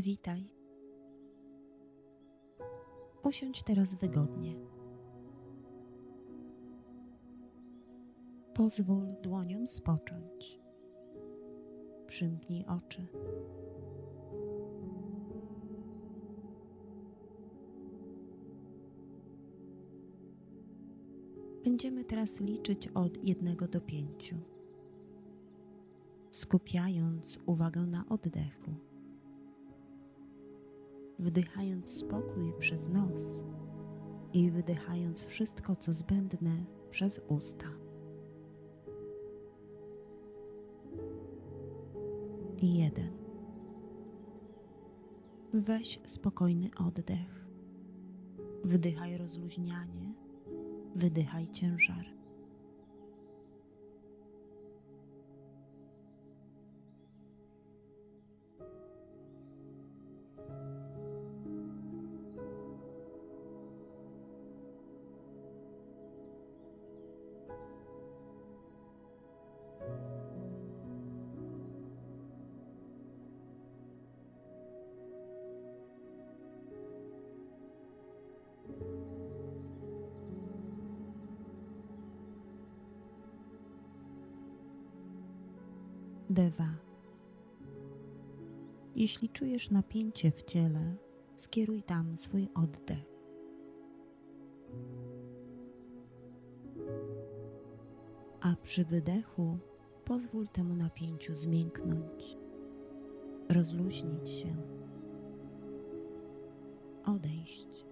Witaj. Usiądź teraz wygodnie. Pozwól dłoniom spocząć. Przymknij oczy. Będziemy teraz liczyć od jednego do pięciu, skupiając uwagę na oddechu, wdychając spokój przez nos i wydychając wszystko, co zbędne przez usta. Jeden. Weź spokojny oddech. Wdychaj rozluźnianie wydychaj ciężar. Jeśli czujesz napięcie w ciele, skieruj tam swój oddech. A przy wydechu pozwól temu napięciu zmięknąć, rozluźnić się, odejść.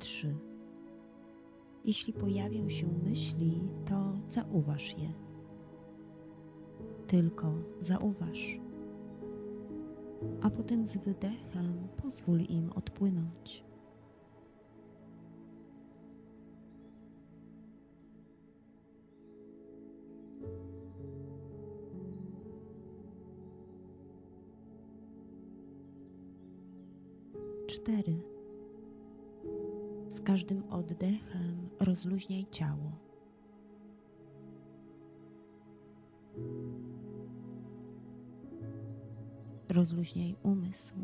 Trzy. Jeśli pojawią się myśli, to zauważ je. Tylko zauważ. A potem z wydechem pozwól im odpłynąć. Cztery. Z każdym oddechem rozluźniaj ciało. Rozluźniaj umysł.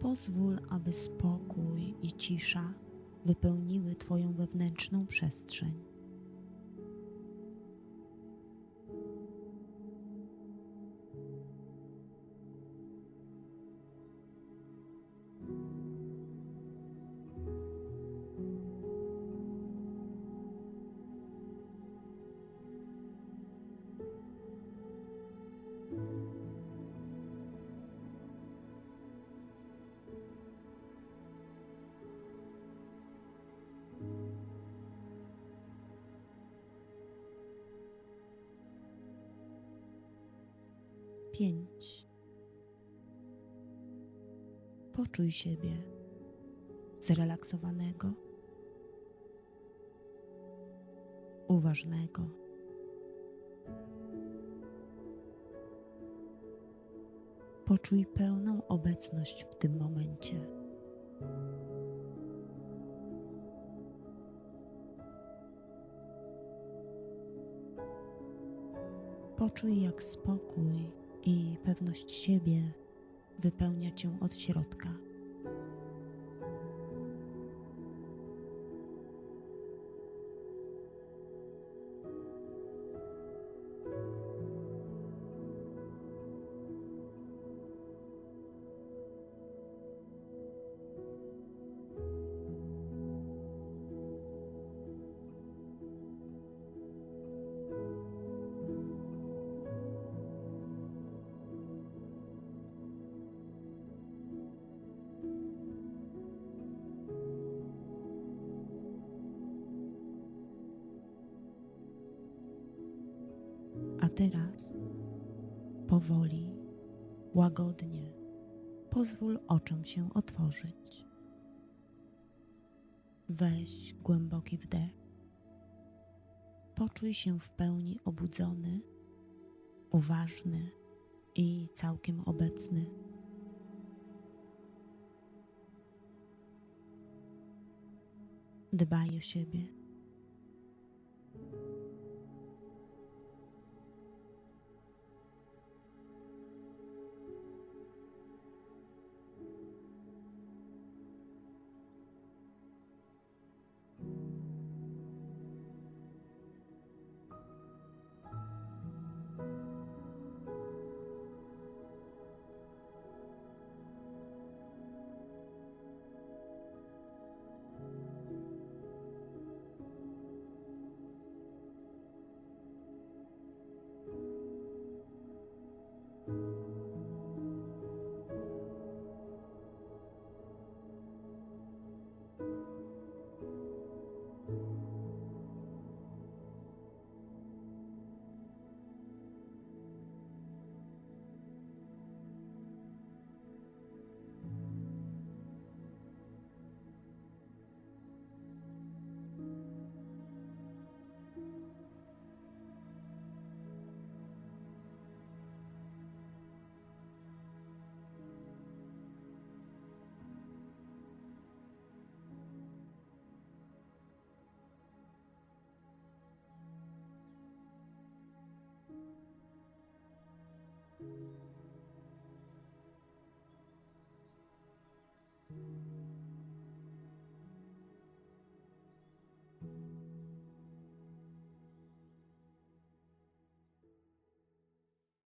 Pozwól, aby spokój i cisza wypełniły Twoją wewnętrzną przestrzeń. Poczuj siebie zrelaksowanego, uważnego. Poczuj pełną obecność w tym momencie. Poczuj, jak spokój i pewność siebie wypełnia cię od środka. Teraz, powoli, łagodnie, pozwól oczom się otworzyć. Weź głęboki wdech. Poczuj się w pełni obudzony, uważny i całkiem obecny. Dbaj o siebie.